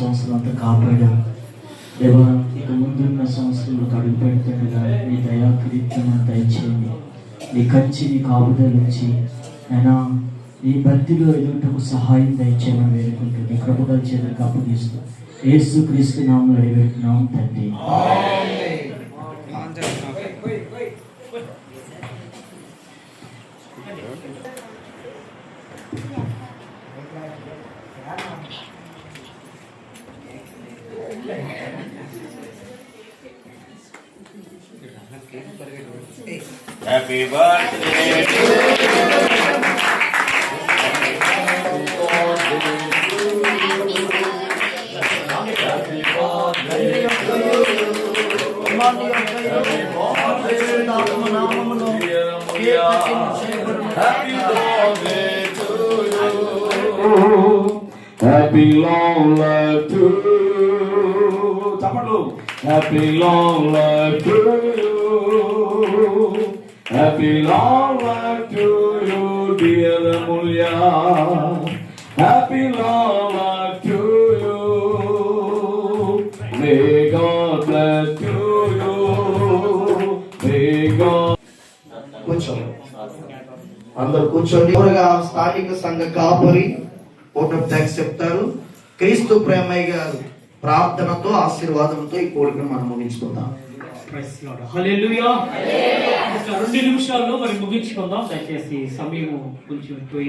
సంవత్సరం అంతా కాపాడా? దేవా ఇక ముందున్న సంవత్సరంలో అడుగు పెడుతుండగా నీ దయా కిరీటం దయచేయండి. నీ కంచి నీ కాపుదలు వచ్చి అయినా ఈ భక్తిలో ఎదుటకు సహాయం దయచేయమని వేడుకుంటూ నీ కృపగల చేతులకు అప్పగిస్తూ యేసు క్రీస్తు నామలు అడిగెట్టినాం తండ్రి. Thank you. Happy birthday to you. Birthday ball Happy long life to you. చప్పట్లు. Happy long life to you. Happy long life to you, dear Amulya. Happy long life to you. May God bless to you. May God. అందరు కూర్చోండి చివరగా స్థానిక సంఘ కాపరి ఓటం thanks చెప్తారు క్రీస్తు ప్రేమయ్య గారు ప్రార్థనతో ఆశీర్వాదంతో ఈ కోరికను మనం ముగించుకుందాం. రెండు నిమిషాల్లో మరి ముగించుకుందాం. దయచేసి సమయం కొంచెం